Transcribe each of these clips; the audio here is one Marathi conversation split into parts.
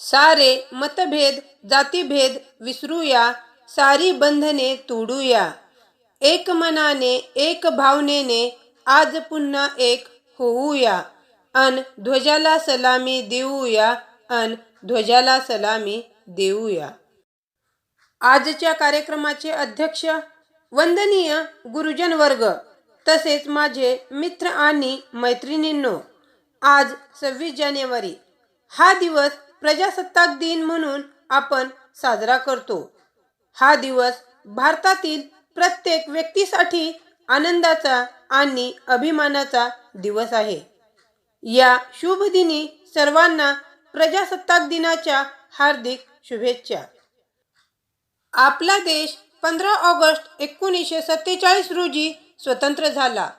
सारे मतभेद जातीभेद विसरूया सारी बंधने तोडूया. एक मनाने एक भावनेने आज पुन्हा एक होऊया. अन ध्वजाला सलामी देऊया अन ध्वजाला सलामी देऊया. आजच्या कार्यक्रमाचे अध्यक्ष वंदनीय गुरुजन वर्ग तसेच माझे मित्र आणि मैत्रिणींनो आज सव्वीस जानेवारी हा दिवस प्रजासत्ताक दिन म्हणून आपण साजरा करतो. हा दिवस भारतातील प्रत्येक व्यक्तीसाठी आनंदाचा आणि अभिमानाचा दिवस आहे. या शुभ दिनी सर्वांना प्रजासत्ताक दिनाच्या हार्दिक शुभेच्छा. आपला देश पंधरा ऑगस्ट एकोणीसशे सत्तेचाळीस रोजी स्वतंत्र झाला.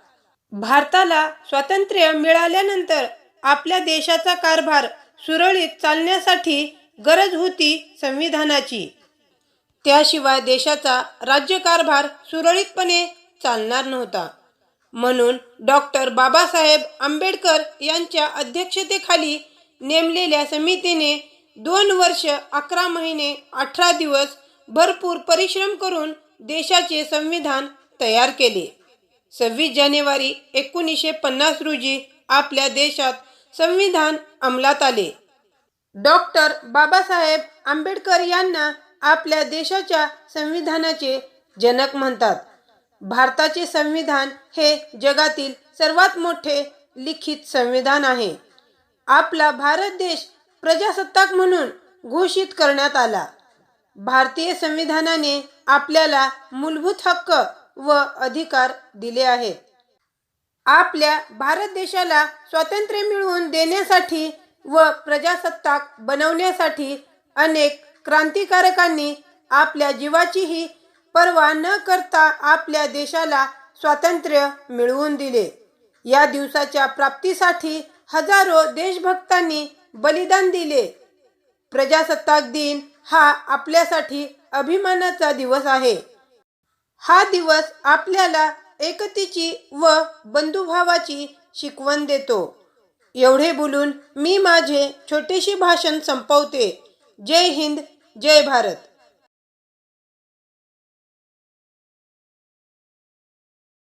भारताला स्वातंत्र्य मिळाल्यानंतर आपल्या देशाचा कारभार सुरळीत चालण्यासाठी गरज होती संविधानाची. त्याशिवाय देशाचा राज्यकारभार सुरळीतपणे चालणार नव्हता. म्हणून डॉक्टर बाबासाहेब आंबेडकर यांच्या अध्यक्षतेखाली नेमलेल्या समितीने दोन वर्ष अकरा महिने अठरा दिवस भरपूर परिश्रम करून देशाचे संविधान तयार केले. सव्वीस जानेवारी एकोणीसशे पन्नास रोजी आपल्या देशात संविधान अंमलात आले. डॉक्टर बाबासाहेब आंबेडकर यांना आपल्या देशाच्या संविधानाचे जनक म्हणतात. भारताचे संविधान हे जगातील सर्वात मोठे लिखित संविधान आहे. आपला भारत देश प्रजासत्ताक म्हणून घोषित करण्यात आला. भारतीय संविधानाने आपल्याला मूलभूत हक्क व अधिकार दिले आहेत. आपल्या भारत देशाला स्वातंत्र्य मिळवून देण्यासाठी व प्रजासत्ताक बनवण्यासाठी अनेक क्रांतिकारकांनी आपल्या जीवाचीही पर्वा न करता आपल्या देशाला स्वातंत्र्य मिळवून दिले. या दिवसाच्या प्राप्तीसाठी हजारो देशभक्तांनी बलिदान दिले. प्रजासत्ताक दिन हा आपल्यासाठी अभिमानाचा दिवस आहे. हा दिवस आपल्याला एकतेची व बंधुभावाची शिकवण देतो. एवढे बोलून मी माझे छोटेसे भाषण संपवते. जय हिंद जय भारत.